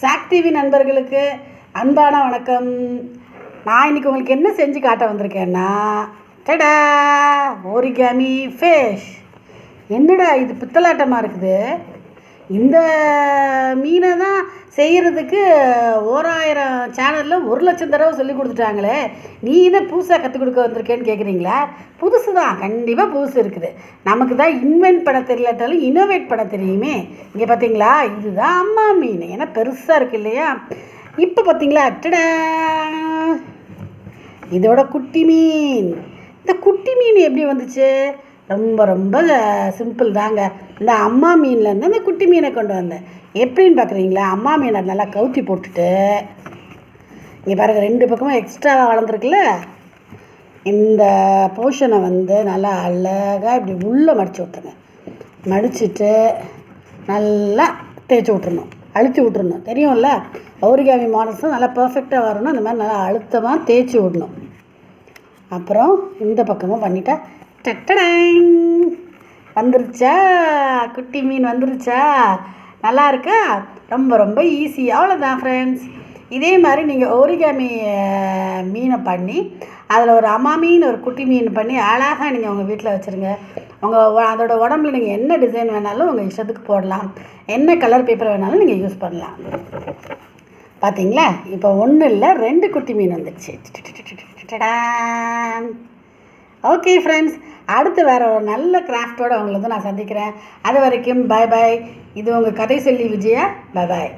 Chalk TV நண்பர்களுக்கு அன்பான வணக்கம். நான் இன்னைக்கு உங்களுக்கு என்ன செஞ்சு காட்ட வந்திருக்கேன்னா டடா ஓரிகாமி ஃபேஷ் என்னடா இது பித்தலாட்டமாக இருக்குது? இந்த மீனை தான் செய்கிறதுக்கு ஓராயிரம் சேனலில் ஒரு லட்சம் தடவை சொல்லி கொடுத்துட்டாங்களே. நீ என்ன புதுசாக கற்றுக் கொடுக்க வந்திருக்கேன்னு கேட்குறீங்களா புதுசு தான். கண்டிப்பாக புதுசு இருக்குது. நமக்கு தான் இன்வென்ட் பண்ண தெரியலட்டாலும் இனோவேட் பண்ண தெரியுமே. இங்கே பார்த்தீங்களா இதுதான் அம்மா மீன். ஏன்னா பெருசாக இருக்கு இல்லையா? இப்போ பார்த்தீங்களா அட்டடா. இதோட குட்டி மீன். இந்த குட்டி மீன் எப்படி வந்துச்சு? ரொம்ப ரொம்ப சிம்பிள் தாங்க. இந்த அம்மா மீன்லேருந்து அந்த குட்டி மீனை கொண்டு வந்தேன். எப்படின்னு பார்க்குறீங்களா அம்மா மீனை நல்லா கவுத்தி போட்டுட்டு இங்கே பாருங்க ரெண்டு பக்கமும் எக்ஸ்ட்ராவாக வளர்ந்துருக்குல்ல? இந்த போர்ஷனை வந்து நல்லா அழகாக இப்படி உள்ளே மடித்து விட்ருங்க மடிச்சிட்டு நல்லா தேய்ச்சி விட்றணும் அழுத்தி விட்றணும் தெரியும்ல? ஓரிகாமி மாடல்ஸும் நல்லா பர்ஃபெக்டாக வரணும். அந்த மாதிரி நல்லா அழுத்தமாக தேய்ச்சி விடணும். அப்புறம் இந்த பக்கமும் பண்ணிட்டா டட்டடாங் வந்துருச்சா குட்டி மீன் வந்துருச்சா நல்லா இருக்கா ரொம்ப ரொம்ப ஈஸி அவ்வளோதான் ஃப்ரெண்ட்ஸ் இதே மாதிரி நீங்கள் ஓரிகாமி மீனை பண்ணி அதில் ஒரு அம்மா மீன் ஒரு குட்டி மீன் பண்ணி அழகாக நீங்கள் உங்கள் வீட்டில் வச்சுருங்க உங்கள் அதோட உடம்புல நீங்கள் என்ன டிசைன் வேணாலும் உங்கள் இஷ்டத்துக்கு போடலாம் என்ன கலர் பேப்பர் வேணாலும் நீங்கள் யூஸ் பண்ணலாம் பார்த்தீங்களா இப்போ ஒன்றும் இல்லை ரெண்டு குட்டி மீன் வந்துடுச்சு ஓகே ஃப்ரெண்ட்ஸ் அடுத்து வேறு ஒரு நல்ல கிராஃப்டோடு அவங்கள வந்து நான் சந்திக்கிறேன். அது வரைக்கும் பாய் பாய் இது உங்கள் கதை சொல்லி விஜயா. பாய் பாய்